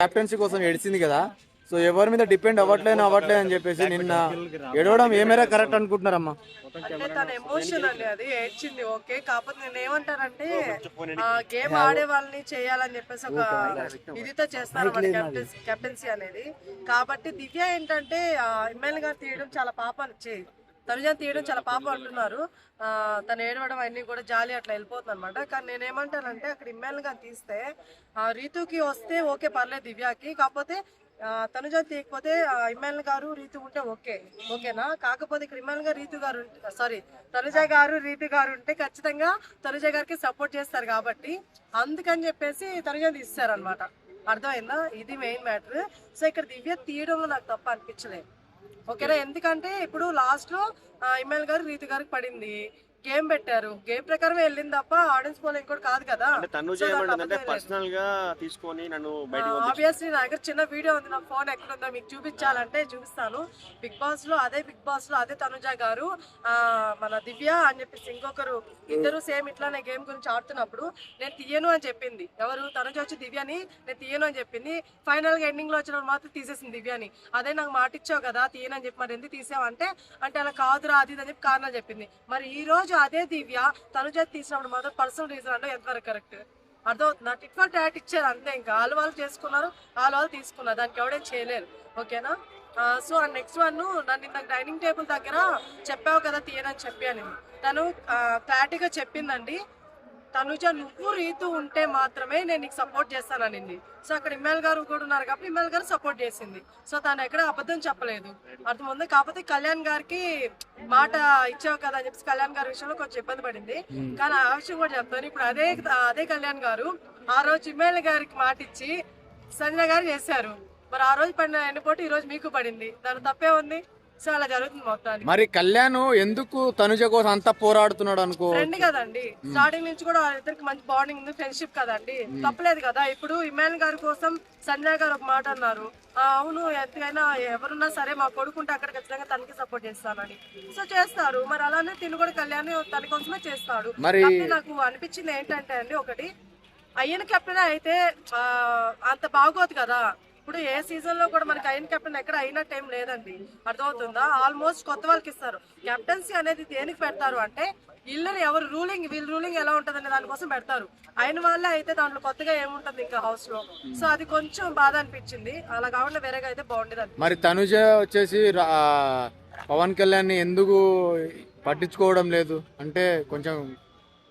Captaincy కోసం ఏడిచింది కదా. So ఎవరి మీద డిపెండ్ అవ్వట్లేదు అవ్వట్లేదు అని చెప్పేసి నిన్న ఏడవడం ఏమైనా కరెక్ట్ అనుకుంటున్నారమ్మా? అంటే తన ఎమోషన్ అండి అది ఏడ్చింది ఓకే. కాకపోతే నేను ఏమంటానంటే గేమ్ ఆడే వాళ్ళని చేయాలని చెప్పేసి ఒక ఇదితో చేస్తారు కెప్టెన్సీ కెప్టెన్సీ అనేది. కాబట్టి దివ్య ఏంటంటే ఎమ్మెల్యే గారు తీయడం చాలా పాపం చే- తనుజాని తీయడం చాలా పాపం అంటున్నారు. తను ఏడవడం అన్నీ కూడా జాలి అట్లా వెళ్ళిపోతుంది అనమాట కానీ నేను ఏమంటానంటే అక్కడ ఇమ్మాయిల్ గారు తీస్తే ఆ, రీతుకి వస్తే ఓకే పర్లేదు దివ్యకి. కాకపోతే ఆ, తీయకపోతే ఇమ్మాయిల్ గారు రీతు ఉంటే ఓకే. ఓకేనా? కాకపోతే ఇక్కడ ఇమ్మాయిల్ గారు రీతు గారు సారీ తనుజ గారు రీతు గారు ఉంటే ఖచ్చితంగా తనుజ గారికి సపోర్ట్ చేస్తారు కాబట్టి అందుకని చెప్పేసి తనుజ తీస్తారనమాట అర్థమైందా? ఇది మెయిన్ మ్యాటర్. సో ఇక్కడ దివ్య తీయడంలో నాకు తప్ప అనిపించలేదు. ఓకేనా? ఎందుకంటే ఇప్పుడు లాస్ట్లో ఇమ్మాయిల్ గారు రీతి గారికి పడింది. గేమ్ పెట్టారు. గేమ్ ప్రకారం వెళ్ళింది తప్ప ఆడియన్స్ పోల్ ఇంకోటి కాదు కదా. పర్సనల్గా తీసుకొని నన్ను. ఆబ్వియస్లీ నా దగ్గర చిన్న వీడియో ఉంది. నా ఫోన్ ఎక్కడ ఉందో మీకు చూపించాలంటే చూపిస్తాను. బిగ్ బాస్లో అదే బిగ్ బాస్లో అదే తనుజ గారు ఆ, మన దివ్య అని చెప్పేసి ఇంకొకరు ఇద్దరు సేమ్ ఇట్లానే గేమ్ గురించి ఆడుతున్నప్పుడు నేను తీయను అని చెప్పింది. ఎవరు? తనుజ వచ్చి దివ్యని నేను తీయను అని చెప్పింది. ఫైనల్గా ఎండింగ్లో వచ్చినప్పుడు మాత్రం తీసేసింది దివ్యని. అదే నాకు మాట ఇచ్చావు కదా తీయనని చెప్పి మరి ఎందుకు తీసావు అంటే అంటే అలా కాదురా అది అని చెప్పి కారణాలు చెప్పింది. మరి ఈ రోజు అదే దివ్య తనుజ తీసినప్పుడు మాత్రం పర్సనల్ రీజన్ అంటే ఎంతవరకు కరెక్ట్ అర్థమవుతుంది? టిట్ ఫర్ టాట్ ఇచ్చారు అంతే ఇంకా. వాళ్ళు వాళ్ళు చేసుకున్నారు వాళ్ళు వాళ్ళు తీసుకున్నారు. దానికి ఎవడే చేయలేరు. ఓకేనా? సో ఆ నెక్స్ట్ వన్ నన్ను ఇంత డైనింగ్ టేబుల్ దగ్గర చెప్పావు కదా తీయనని చెప్పి అని. తను క్లారిటీగా చెప్పిందండి. తనుజ నువ్వు రీతు ఉంటే మాత్రమే నేను నీకు సపోర్ట్ చేస్తాననింది సో అక్కడ ఇమ్మాయిల్ గారు కూడా ఉన్నారు కాబట్టి ఇమ్మాయిల్ గారు సపోర్ట్ చేసింది. సో తను ఎక్కడ అబద్ధం చెప్పలేదు. అర్థముంది కాకపోతే కళ్యాణ్ గారికి మాట ఇచ్చావు కదా అని చెప్పి కళ్యాణ్ గారి విషయంలో కొంచెం ఇబ్బంది పడింది. కానీ ఆ విషయం కూడా చెప్తాను. ఇప్పుడు అదే అదే కళ్యాణ్ గారు ఆ రోజు ఇమ్మాయిల్ గారికి మాట ఇచ్చి సంజన గారు చేశారు. మరి ఆ రోజు పడిన ఎండిపోటు ఈ రోజు మీకు పడింది. దాని తప్పే ఉంది? సో అలా జరుగుతుంది మొత్తానికి. మరి కళ్యాణ్ ఎందుకు తనుజ కోసం అంత పోరాడుతున్నాడు అనుకో? ఫ్రెండ్ కదండి. స్టార్టింగ్ నుంచి కూడా వాళ్ళిద్దరికి మంచి బాండింగ్ ఉంది ఫ్రెండ్షిప్ కదండి. తప్పలేదు కదా. ఇప్పుడు ఇమాన్ గారి కోసం సంజయ్ గారు ఒక మాట అన్నారు. అవును ఎంతైనా ఎవరున్నా సరే మా కొడుకుంటే అక్కడ ఖచ్చితంగా తనకి సపోర్ట్ చేస్తానని. సో చేస్తారు. మరి అలానే తిను కూడా కళ్యాణ్ తన కోసమే చేస్తాడు. మరి- నాకు అనిపించింది ఏంటంటే అండి ఒకటి అయ్యన కెప్టెన్ అయితే అంత బాగోదు కదా. ఇప్పుడు ఏ సీజన్లో కూడా మనకి అయిన కెప్టెన్ ఎక్కడ అయినట్టు ఏం లేదండి. అర్థమవుతుందా? ఆల్మోస్ట్ కొత్త వాళ్ళకి ఇస్తారు. కెప్టెన్సీ అనేది దేనికి పెడతారు అంటే వీళ్ళని ఎవరు రూలింగ్ వీళ్ళ రూలింగ్ ఎలా ఉంటుంది అనే దానికోసం పెడతారు. అయిన వాళ్ళే అయితే దాంట్లో కొత్తగా ఏముంటుంది ఇంకా హౌస్లో? సో అది కొంచెం బాధ అనిపించింది. అలా కాకుండా వేరేగా అయితే బాగుండేది మరి తనుజ వచ్చేసి పవన్ కళ్యాణ్ ఎందుకు పట్టించుకోవడం లేదు? అంటే కొంచెం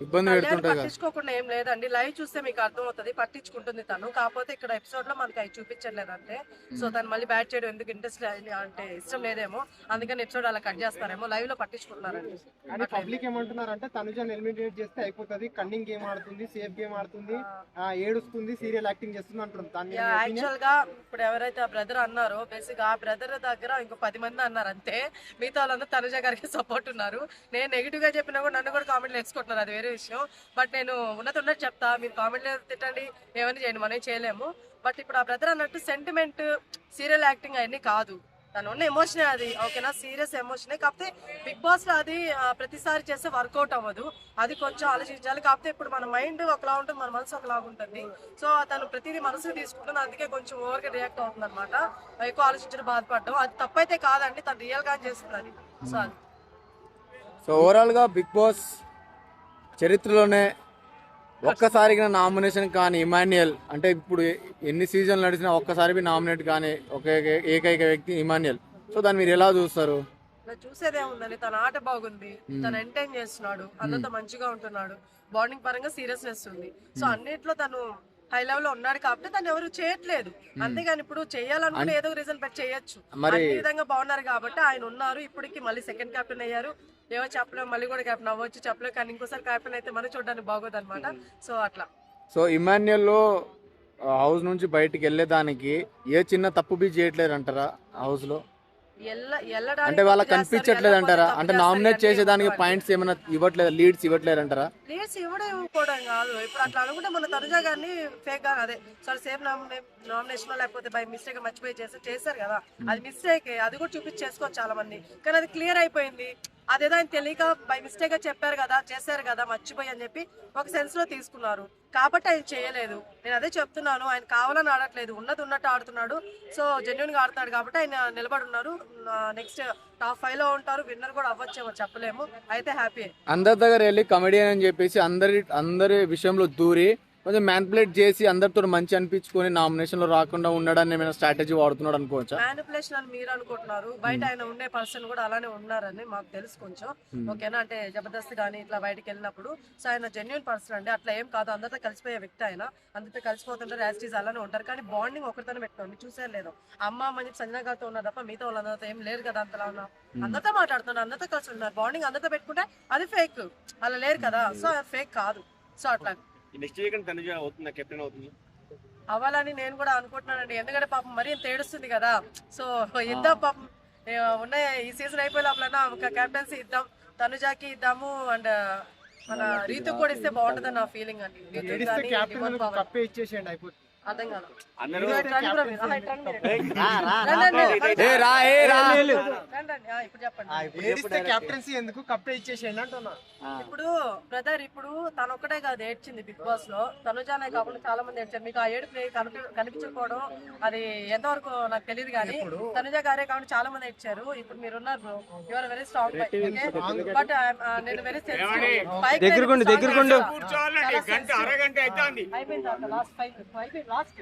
ఇబ్బంది కదా. పట్టించుకోకుండా ఏం లేదండి. లైవ్ చూస్తే మీకు అర్థమవుతుంది. పట్టించుకుంటుంది తను. కాకపోతే ఇక్కడ ఎపిసోడ్లో మనకి అవి చూపించట్లేదు అంతే సో తను మళ్ళీ బ్యాట్ చేయడం ఎందుకు ఇంట్రెస్ట్ అంటే ఇష్టం లేదేమో. అందుకని ఎపిసోడ్ అలా కట్ చేస్తారేమో. లైవ్లో పట్టించుకుంటున్నారండి. కానీ పబ్లిక్ ఏమంటున్నారంటే తనుజని ఎలిమినేట్ చేస్తే అయిపోతుంది. కన్నింగ్ గేమ్ ఆడుతుంది సేఫ్ గేమ్ ఆడుతుంది. ఆ, ఏడుస్తుంది సీరియల్ యాక్టింగ్ చేస్తుంది opinion? యాక్చువల్గా ఇప్పుడు ఎవరైతే ఆ బ్రదర్ అన్నారో బేసిక్ ఆ బ్రదర్ దగ్గర ఇంకో పది మంది అన్నారు అంతే. మిగతా వాళ్ళందరూ తనుజ గారికి సపోర్ట్ ఉన్నారు. నేను నెగిటివ్గా చెప్పినా కూడా నన్ను కూడా కామెంట్లు వేసుకుంటున్నారు. అది వేరే విషయం. బట్ నేను ఉన్నది ఉన్నట్టు చెప్తా. మీరు కామెంట్లు తిట్టండి. ఏమని చేయండి మనం చేయలేము. బట్ ఇప్పుడు ఆ బ్రదర్ అన్నట్టు సెంటిమెంట్ సీరియల్ యాక్టింగ్ అవన్నీ కాదు. తను ఉన్న ఎమోషనే అది. ఓకేనా? సీరియస్ ఎమోషనే కాకపోతే బిగ్ బాస్లో అది ప్రతిసారి చేస్తే వర్కౌట్ అవ్వదు. అది కొంచెం ఆలోచించాలి. కాకపోతే ఇప్పుడు మన మైండ్ ఒకలా ఉంటుంది మన మనసు ఒకలా ఉంటుంది. సో తను ప్రతిదీ మనసుకు తీసుకుంటుంది. అందుకే కొంచెం ఓవర్గా రియాక్ట్ అవుతుంది అనమాట ఎక్కువ ఆలోచించడం బాధపడడం. అది తప్పైతే కాదండి. తను రియల్గా చేస్తుంది అది సో ఓవరాల్గా బిగ్ బాస్ చరిత్రలోనే ఒక్కసారిగా నామినేషన్ కానీ ఇమాన్యుయల్ అంటే ఇప్పుడు ఎన్ని సీజన్లు నడిచినా ఒక్కసారి నామినేట్ కానీ ఒక ఏక- ఏకైక వ్యక్తి ఇమాన్యుయల్. సో దాన్ని మీరు ఎలా చూస్తారు? చూసేదే ఉందండి. తన ఆట బాగుంది. తను ఎంటైన్ చేస్తున్నాడు. అందరితో మంచిగా ఉంటున్నాడు. బాండింగ్ పరంగా సీరియస్నెస్ ఉంది. సో అన్నిట్లో తను హై లెవెల్లో ఉన్నాడు కాబట్టి తను ఎవరు చేయట్లేదు. అంతేగాని ఇప్పుడు చేయాలనుకుంటే ఏదో రీజన్ పెట్టి చేయొచ్చు. మరి- విధంగా బాగున్నారు కాబట్టి ఆయన ఉన్నారు. ఇప్పటికి మళ్ళీ సెకండ్ కెప్టెన్ అయ్యారు. ఏమో చెప్పలేము మళ్ళీ కూడా కెప్టెన్ అవ్వచ్చు చెప్పలేము కానీ ఇంకోసారి కెప్టెన్ అయితే మనం చూడడానికి బాగోదు అనమాట సో అట్లా. సో ఇమాన్యుయల్లో హౌస్ నుంచి బయటికి వెళ్ళేదానికి ఏ చిన్న తప్పు బీ చేయట్లేదు అంటారా హౌస్లో? అంటే వాళ్ళకి కనిపించట్లేదు అంటారా అంటే నామినేట్ చేసేదానికి. పాయింట్స్ ఏమైనా ఇవ్వట్లేదు? లీడ్స్ ఇవ్వట్లేదు అంటారా ప్లేస్ ఇవ్వడం ఇవ్వకపోవడం కాదు. ఇప్పుడు అట్లా అనుకుంటే మన తనుజా గారిని ఫేక్గా అదే సారీ సేమ్ నామినేషన్ లేకపోతే బై మిస్టేక్ మర్చిపోయి చేసి చేశారు కదా. అది మిస్టేక్ అది కూడా చూపించి చేసుకోవచ్చు చాలా మంది. కానీ అది క్లియర్ అయిపోయింది. అదేదో ఆయన తెలియక బై మిస్టేక్గా చెప్పారు కదా చేశారు కదా మర్చిపోయి అని చెప్పి ఒక సెన్స్లో తీసుకున్నారు. కాబట్టి ఆయన చేయలేదు. నేను అదే చెప్తున్నాను ఆయన కావాలని ఆడట్లేదు. ఉన్నది ఉన్నట్టు ఆడుతున్నాడు. సో జెన్యున్గా ఆడుతున్నాడు కాబట్టి ఆయన నిలబడి ఉన్నారు. నెక్స్ట్ టాప్ ఫైవ్లో ఉంటారు. విన్నర్ కూడా అవ్వచ్చేమో చెప్పలేము. అయితే హ్యాపీ అందరి దగ్గర వెళ్ళి కమెడియన్ అని చెప్పేసి అందరి అందరి విషయంలో దూరి కొంచెం మ్యాన్పులేట్ చేసి అందరితో మంచి అనిపించుకొని నామినేషన్లో రాకుండా ఉండడానికి ఏమైనా స్ట్రాటజీ వాడుతున్నాడు అనుకోవచ్చా? మ్యానిపులేషన్ అని మీరు అనుకుంటున్నారు. బయట ఆయన ఉండే పర్సన్ కూడా అలానే ఉన్నారని మాకు తెలుసు కొంచెం. ఓకేనా అంటే జబర్దస్త్ కానీ ఇట్లా బయటకు వెళ్ళినప్పుడు సో ఆయన జెన్యున్ పర్సన్ అండి. అట్లా ఏం కాదు. అందరితో కలిసిపోయే వ్యక్తి ఆయన. అందరితో కలిసిపోతుంటారు. యాస్టీస్ అలానే ఉంటారు. కానీ బాండింగ్ ఒకరితోనే పెట్టుకోండి. చూసే లేదు. అమ్మ చెప్పి సంజన గారితో ఉన్నారు తప్ప మిగతా వాళ్ళందరితో ఏం లేరు కదా అంతలా ఉన్నా. అందరితో మాట్లాడుతున్నారు. అందరితో కలిసి ఉన్నారు. బాండింగ్ అందరితో పెట్టుకుంటే అది ఫేక్ అలా లేరు కదా. సో ఫేక్ కాదు. సో అట్లా. నెక్స్ట్ వీక్ తనుజ అవుతుందా? కెప్టెన్ అవుతుంది? అవ్వాలని నేను కూడా అనుకుంటున్నానండి. ఎందుకంటే పాపం మరీ ఇంత ఏడుస్తుంది కదా. సో ఇద్దాం పాపం. ఉన్న ఈ సీజన్ అయిపోయే ఒక కెప్టెన్సీ ఇద్దాం తనుజాకి ఇద్దాము అండ్ మన రీతు కూడా ఇస్తే బాగుంటుందని నా ఫీలింగ్ అండి. రీతు ఏడిస్తే కానీ అర్థం కాదు ఎందుకు? కప్పే ఇచ్చేసేయండి అంటున్నా. ఇప్పుడు బ్రదర్ ఇప్పుడు తను ఒక్కటే కాదు ఏడ్చింది బిగ్ బాస్లో. తనుజానే కాకుండా చాలా మంది ఏడ్చారు. మీకు ఆ ఏడు కనిపి కనిపించకపోవడం అది ఎంతవరకు నాకు తెలియదు కానీ తనుజ గారే కాబట్టి చాలా మంది ఏడ్చారు. ఇప్పుడు మీరు ఉన్నారు bro. Your very strong but నేను వెరీ దగ్గరకుండు, దగ్గరకుండు. అయిపోయింది లాస్ట్ ఫైవ్ అయిపోయింది లాస్ట్